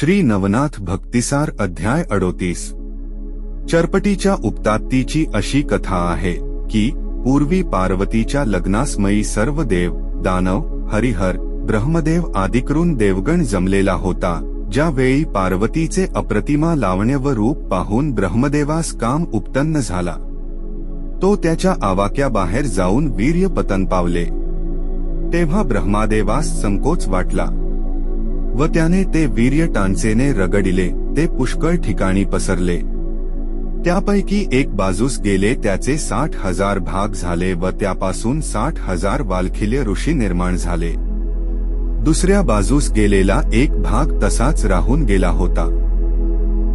श्री नवनाथ भक्तिसार अध्याय अडोतीस. चरपटीच्या उपतात्तीची अशी कथा आहे की पूर्वी पार्वतीच्या लग्नासमयी सर्व देव दानव हरिहर ब्रह्मदेव आदिकरून देवगण जमलेला होता ज्यावेळी पार्वतीचे अप्रतिमा लावण्य व रूप पाहून ब्रह्मदेवास काम उपतन्न झाला. तो त्याच्या आवाक्याबाहेर जाऊन वीर्य पतन पावले. तेव्हा ब्रह्मादेवास संकोच वाटला. व त्याने ते वीर्य टांचेने रगडिले ते पुष्कळ ठिकाणी पसरले. त्यापैकी एक बाजूस गेले त्याचे साठ हजार भाग झाले व त्यापासून साठ हजार वालखिल्य ऋषी निर्माण झाले. दुसऱ्या बाजूस गेलेला एक भाग तसाच राहून गेला होता.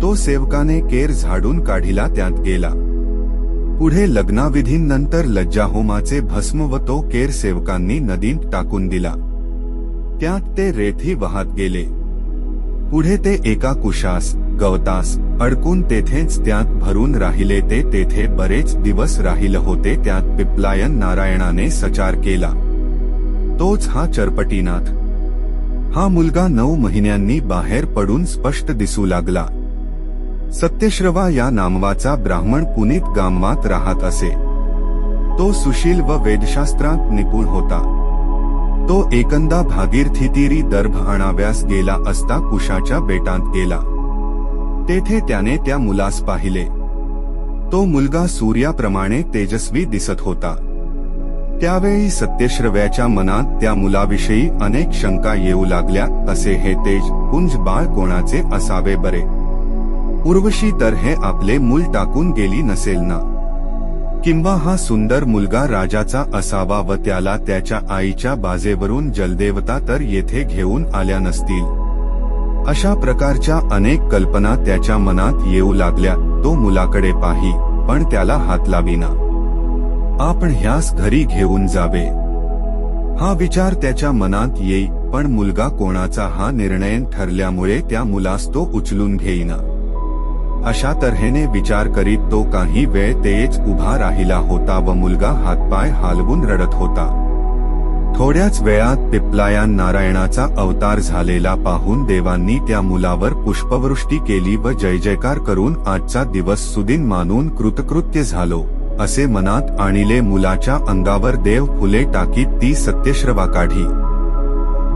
तो सेवकाने केर झाडून काढिला त्यात गेला. पुढे लग्नाविधींनंतर लज्जाहोमाचे भस्म व तो केर सेवकांनी नदीत टाकून दिला. त्यात ते रेथी वाहत गेले. पुढे ते एका कुशास गवतास अडकून तेथेच त्यात भरून राहिले ते तेथे बरेच दिवस राहिलं होते त्यात पिपलायन नारायणाने सचार केला. तोच हा चरपटीनाथ. हा मुलगा नऊ महिन्यांनी बाहेर पडून स्पष्ट दिसू लागला. सत्यश्रवा या नामवाचा ब्राह्मण पुनीत गामवात राहत असे. तो सुशील व वेदशास्त्रात निपुण होता. तो एकंदा भागीरथितिरी दर्भ आणाव्यास गेला असता कुशाच्या बेटांत गेला. तेथे त्याने त्या मुलास पाहिले. तो मुलगा सूर्याप्रमाणे तेजस्वी दिसत होता. त्यावेळी सत्यश्रव्याच्या मनात त्या मुलाविषयी अनेक शंका येऊ लागल्या असे हे तेज कुंज बाळ कोणाचे असावे बरे? उर्वशी तर हे आपले मूल टाकून गेली नसेल ना? किंवा हा सुंदर मुलगा राजाचा असावा व त्याला त्याच्या आईच्या बाजेवरून जलदेवता तर येथे घेऊन आल्या नसतील. अशा प्रकारच्या अनेक कल्पना त्याच्या मनात येऊ लागल्या तो मुलाकडे पाही पण त्याला हात लाविना. आपण ह्यास घरी घेऊन जावे. हा विचार त्याच्या मनात येई पण मुलगा कोणाचा हा निर्णय ठरल्यामुळे त्या मुलास तो उचलून घेईना. अशा तऱ्हेने विचार करीत तो काही वेळ तेच उभा राहिला होता व मुलगा हातपाय हालवून रडत होता. थोड्याच वेळात पिपलायान नारायणाचा अवतार झालेला पाहून देवांनी त्या मुलावर पुष्पवृष्टी केली व जय जयकार करून आजचा दिवस सुदिन मानून कृतकृत्य झालो असे मनात आणिले मुलाच्या अंगावर देव फुले टाकीत ती सत्यश्रवा काढी.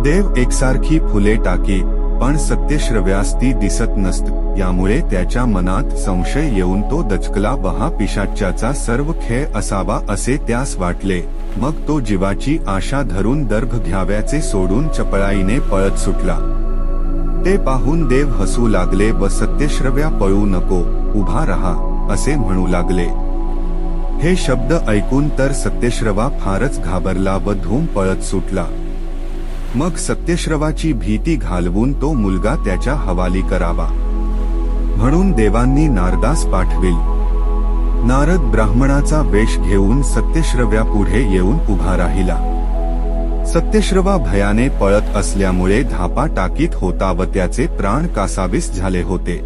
देव एकसारखी फुले टाकी पण सत्यश्रव्यास ती दिसत नसत. यामुळे त्याच्या मनात संशय येऊन तो दचकला व हा पिशाच्याचा सर्व खेळ असावा असे त्यास वाटले. मग तो जीवाची आशा धरून दर्भ घ्याव्याचे सोडून चपळाईने पळत सुटला. ते पाहून देव हसू लागले व सत्यश्रव्या पळू नको उभा रहा असे म्हणू लागले. हे शब्द ऐकून तर सत्यश्रवा फारच घाबरला व धूम पळत सुटला. मग सत्यश्रवाची भीती घालवून तो मुलगा त्याच्या हवाली करावा. म्हणून देवांनी नारदास पाठविल. नारद ब्राह्मणाचा वेश घेऊन सत्यश्रव्या पुढे येऊन उभा राहिला. सत्यश्रवा भयाने पळत असल्यामुळे धापा टाकीत होता व त्याचे प्राण कासावीस झाले होते.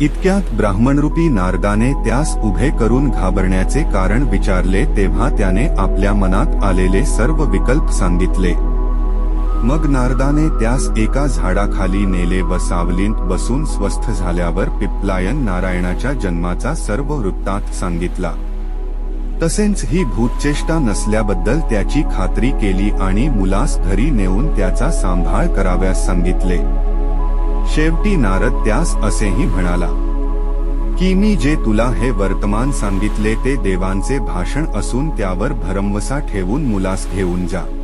इतक्यात ब्राह्मणरूपी नारदाने त्यास उभे करून घाबरण्याचे कारण विचारले तेव्हा त्याने आपल्या मनात आलेले सर्व विकल्प सांगितले. मग नारदाने त्यास एका झाडाखाली नेले व सावलींत बसून स्वस्थ झाल्यावर पिपलायन नारायणाच्या जन्माचा सर्व वृत्तात सांगितला. तसेच ही भूतचेष्टा नसल्याबद्दल त्याची खात्री केली आणि मुलास घरी नेऊन त्याचा सांभाळ कराव्यास सांगितले. शेवटी नारद त्यास असेही म्हणाला की मी जे तुला हे वर्तमान सांगितले ते देवांचे भाषण असून त्यावर भरमवसा ठेवून मुलास घेऊन जा.